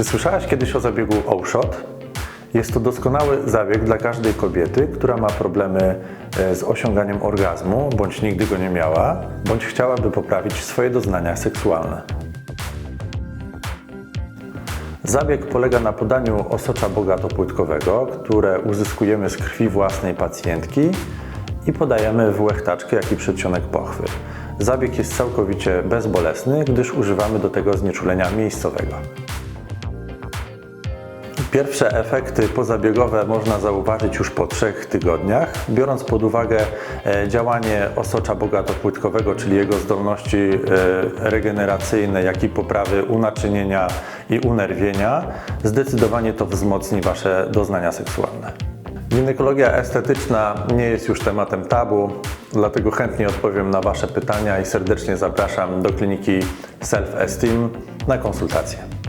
Czy słyszałaś kiedyś o zabiegu OSHOT? Jest to doskonały zabieg dla każdej kobiety, która ma problemy e, z osiąganiem orgazmu, bądź nigdy go nie miała, bądź chciałaby poprawić swoje doznania seksualne. Zabieg polega na podaniu osocza bogatopłytkowego, które uzyskujemy z krwi własnej pacjentki i podajemy w łechtaczkę, jak i przedsionek pochwy. Zabieg jest całkowicie bezbolesny, gdyż używamy do tego znieczulenia miejscowego. Pierwsze efekty pozabiegowe można zauważyć już po trzech tygodniach, biorąc pod uwagę e, działanie osocza bogatopłytkowego, czyli jego zdolności e, regeneracyjne, jak i poprawy unaczynienia i unerwienia. Zdecydowanie to wzmocni Wasze doznania seksualne. Ginekologia estetyczna nie jest już tematem tabu, dlatego chętnie odpowiem na Wasze pytania i serdecznie zapraszam do kliniki Self Esteem na konsultację.